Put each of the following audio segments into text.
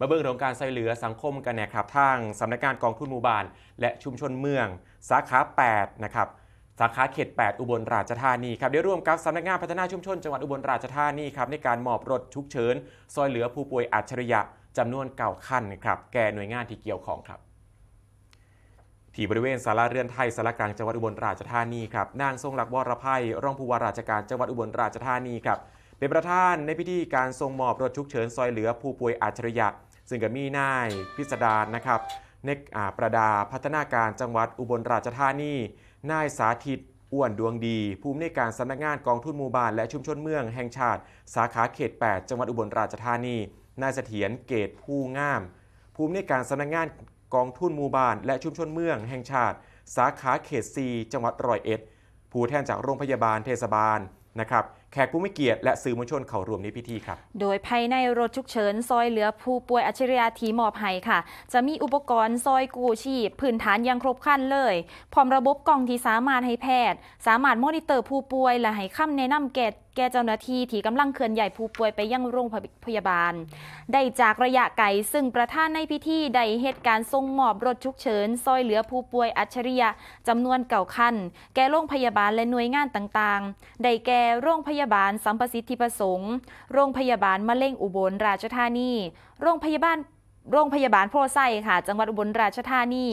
มาเบิ่งเรื่องการช่วยเหลือสังคมกันนะครับทางสำนักงานกองทุนหมู่บ้าน และชุมชนเมือง สาขา8นะครับสาขาเขต 8 อุบลราชธานีครับเดี๋ยวร่วมกับสำนักงานพัฒนาชุมชนจังหวัดอุบลราชธานีครับในการมอบรถฉุกเฉินซอยเหลือผู้ป่วยอัจฉริยะจำนวนเก่าคันนครับแก่หน่วยงานที่เกี่ยวข้องครับที่บริเวณสาราเรือนไทยสารกลางจังหวัดอุบลราชธานีครับนางทรงหลักวรภัยรองผู้ว่าราชการจังหวัดอุบลราชธานีครับเป็นประธานในพิธีการทรงมอบรถฉุกเฉินซอยเหลือผู้ป่วยอัจฉริยะ ซึ่งก็มีนายพิสดารนะครับเนกอาประดาพัฒนาการจังหวัดอุบลราชธานี นายสาธิตอ้วนดวงดี ภูมิในการสำนักงานกองทุนหมู่บ้านและชุมชนเมืองแห่งชาติ สาขาเขต 8 จังหวัดอุบลราชธานี นายเสถียรเกตผู้งาม ภูมิในการสำนักงานกองทุนหมู่บ้านและชุมชนเมืองแห่งชาติ สาขาเขต 4 จังหวัดร้อยเอ็ดผู้แทนจากโรงพยาบาลเทศบาลนะครับ แขกผู้ไมีเกียรติและสื่อมวลชนเข้าร่วมในพิธีครับ โดยภายในรถฉุกเฉิน ซอยเหลือผู้ป่วยอัจฉริยะทีมอบให้ค่ะ จะมีอุปกรณ์ซอยกู้ชีพพื้นฐานยังครบครันเลย พร้อมระบบกล่องที่สามารถให้แพทย์ สามารถมอนิเตอร์ผู้ป่วยและให้คำแนะนำแก่แก่เจ้าหน้าที่ที่กำลังเคลื่อนย้ายผู้ป่วยไปยังโรงพยาบาล ได้จากระยะไกลซึ่งประธานในพิธีได้เหตุการณ์ทรงมอบรถฉุกเฉิน ซอยเหลือผู้ป่วยอัจฉริยะจำนวนเก่าคันแก่โรงพยาบาลและหน่วยงานต่างๆ ได้แก่โรงพยาบาลสัมประสิทธิประสงค์ โรงพยาบาลมะเร็งอุบลราชธานี โรงพยาบาลโรงพยาบาลโพไซค่ะ จังหวัดอุบลราชธานี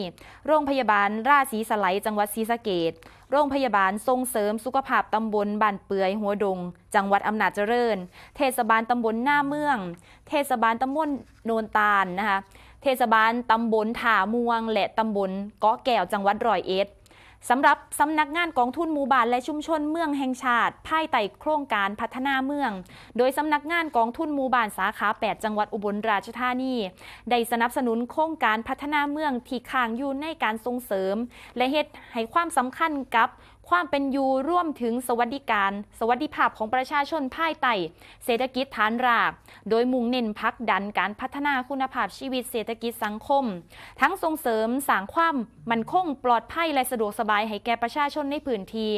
โรงพยาบาลราศีสไลจังหวัดศรีสะเกดโรงพยาบาลทรงเสริมสุขภาพตำบลบ้านเปือยหัวดง จังหวัดอำนาจเจริญ เทศบาลตำบลหน้าเมือง เทศบาลตำบลโนนตาลนะคะ เทศบาลตำบลถาม่วง และตำบลเกาะแก้วจังหวัดร้อยเอ็ด สำหรับสำนักงานกองทุนหมู่บ้านและชุมชนเมืองแห่งชาติ ภายใต้โครงการพัฒนาเมือง โดยสำนักงานกองทุนหมู่บ้านสาขา 8 จังหวัดอุบลราชธานี ได้สนับสนุนโครงการพัฒนาเมืองที่ค้างอยู่ในการส่งเสริม และเฮ็ดให้ความสำคัญกับ ความเป็นอยู่ร่วมถึงสวัสดิการ สวัสดิภาพของประชาชนภายใต้เศรษฐกิจฐานราก โดยมุ่งเน้นพักดันการพัฒนาคุณภาพชีวิตเศรษฐกิจสังคม ทั้งส่งเสริมสร้างความมั่นคงปลอดภัยและสะดวกสบายให้แก่ประชาชนในพื้นที่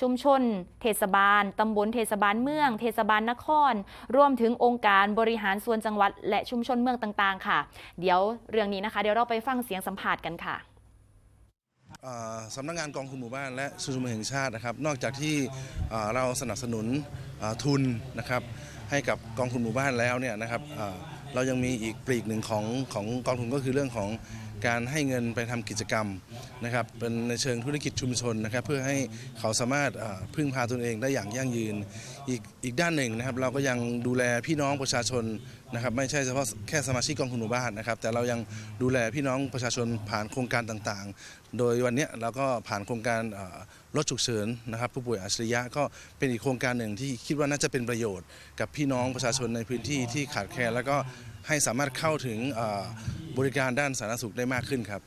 ชุมชน เทศบาลตำบลเทศบาลเมือง เทศบาลนคร รวมถึงองค์การบริหารส่วนจังหวัด และชุมชนเมืองต่าง ๆ ค่ะ เดี๋ยวเรื่องนี้นะคะ เดี๋ยวเราไปฟังเสียงสัมภาษณ์กันค่ะ สำนักงานกองทุนหมู่บ้านและชุมชนเมืองแห่งชาตินะครับ นอกจากที่เราสนับสนุนทุนนะครับให้กับกองทุนหมู่บ้านแล้วเนี่ยนะครับเอ่อเรายังมีอีกปลีกหนึ่งของของกองทุนก็คือเรื่องของ การให้เงินไปทำกิจกรรมนะครับเป็นในเชิงธุรกิจชุมชนนะครับ เพื่อให้เขาสามารถพึ่งพาตนเองได้อย่างยั่งยืน อีกอีกด้านหนึ่งนะครับ เราก็ยังดูแลพี่น้องประชาชนนะครับ ไม่ใช่เฉพาะแค่สมาชิกกองทุนหมู่บ้านนะครับ แต่เรายังดูแลพี่น้องประชาชนผ่านโครงการต่างๆ โดยวันนี้เราก็ผ่านโครงการรถฉุกเฉินนะครับ ผู้ป่วยอัจฉริยะก็เป็นอีกโครงการหนึ่งที่คิดว่าน่าจะเป็นประโยชน์กับพี่น้องประชาชนในพื้นที่ที่ขาดแคลนแล้วก็ ให้สามารถเข้าถึงบริการด้านสาธารณสุขได้มากขึ้นครับ